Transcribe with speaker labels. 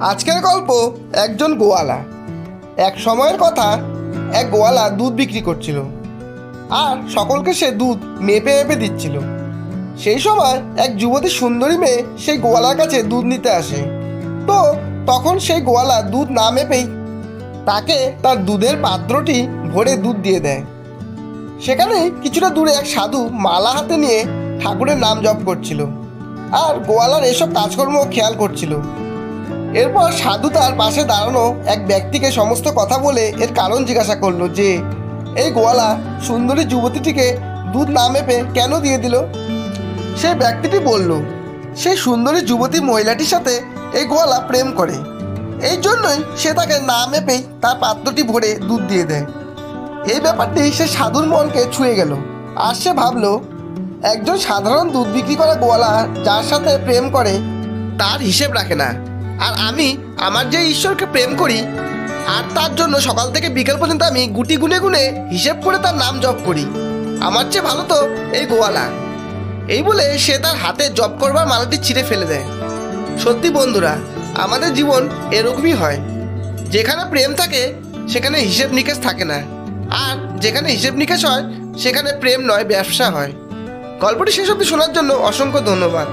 Speaker 1: আজকের গল্প একজন গোয়ালা। এক সময়ের কথা এক গোয়ালা দুধ বিক্রি করছিল। আর সকলকে সে দুধ মেপে মেপে দিচ্ছিল। সেই সময় এক যুবতী সুন্দরী মেয়ে সেই গোয়ালার কাছে দুধ নিতে আসে। তো তখন সেই গোয়ালা দুধ না মেপেই তাকে তার দুধের পাত্রটি ভরে দুধ দিয়ে দেয়। সেখানে কিছুটা দূরে এক সাধু মালা হাতে নিয়ে ঠাকুরের নাম জপ করছিল। আর গোয়ালার এসব কাজকর্ম খেয়াল করছিল। এরপর সাধু তার পাশে দাঁড়ানো এক ব্যক্তিকে সমস্ত কথা বলে এর কারণ জিজ্ঞাসা করল যে, এই গোয়ালা সুন্দরী যুবতীটিকে দুধ না মেপে কেন দিয়ে দিল? সেই ব্যক্তিটি বলল সেই সুন্দরী যুবতী মহিলাটির সাথে এই গোয়ালা প্রেম করে। এই জন্যই সে তাকে না মেপেই তার পাত্রটি ভরে দুধ দিয়ে দেয়। এই ব্যাপারটি সে সাধুর মনকে ছুঁয়ে গেল। আর সে ভাবলো, একজন সাধারণ দুধ বিক্রি করা গোয়ালা যার সাথে প্রেম করে, তার হিসেব রাখে না। আর আমি আমার যে ঈশ্বরকে প্রেম করি, আর তার জন্য সকাল থেকে বিকেল পর্যন্ত আমি গুটি গুনে গুনে হিসেব করে তার নাম জপ করি। আমার চেয়ে ভালো তো এই গোয়ালা। এই বলে সে তার হাতে জব করবার মালাটি ছিঁড়ে ফেলে দেয়। সত্যি বন্ধুরা, আমাদের জীবন এরকমই হয়। যেখানে প্রেম থাকে, সেখানে হিসেব নিকেশ থাকে না। আর যেখানে হিসেব নিকেশ হয়, সেখানে প্রেম নয়, ব্যবসা হয়। গল্পটি শেষ অবধি শোনার জন্য অসংখ্য ধন্যবাদ।